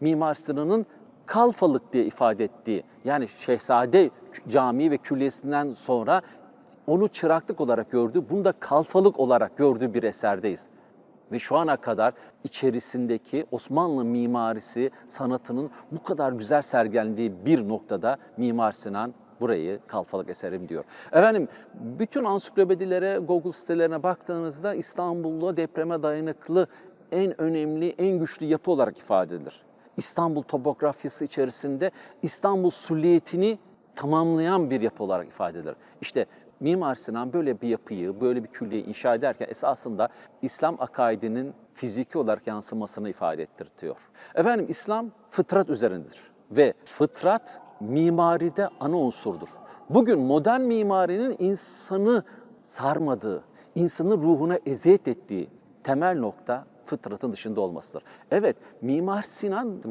Mimar Sinan'ın Kalfalık diye ifade ettiği yani Şehzade Camii ve Külliyesi'nden sonra onu çıraklık olarak gördüğü, bunu da kalfalık olarak gördüğü bir eserdeyiz. Ve şu ana kadar içerisindeki Osmanlı mimarisi, sanatının bu kadar güzel sergilendiği bir noktada Mimar Sinan burayı kalfalık eserim diyor. Efendim bütün ansiklopedilere, Google sitelerine baktığınızda İstanbul'da depreme dayanıklı en önemli, en güçlü yapı olarak ifade edilir. İstanbul topografyası içerisinde İstanbul suliyetini tamamlayan bir yapı olarak ifade edilir. İşte Mimar Sinan böyle bir yapıyı, böyle bir külliyeyi inşa ederken esasında İslam akaidinin fiziki olarak yansımasını ifade ettirtiyor. Efendim İslam fıtrat üzerindedir ve fıtrat mimaride ana unsurdur. Bugün modern mimarinin insanı sarmadığı, insanın ruhuna eziyet ettiği temel nokta fıtratın dışında olmasıdır. Evet, Mimar Sinan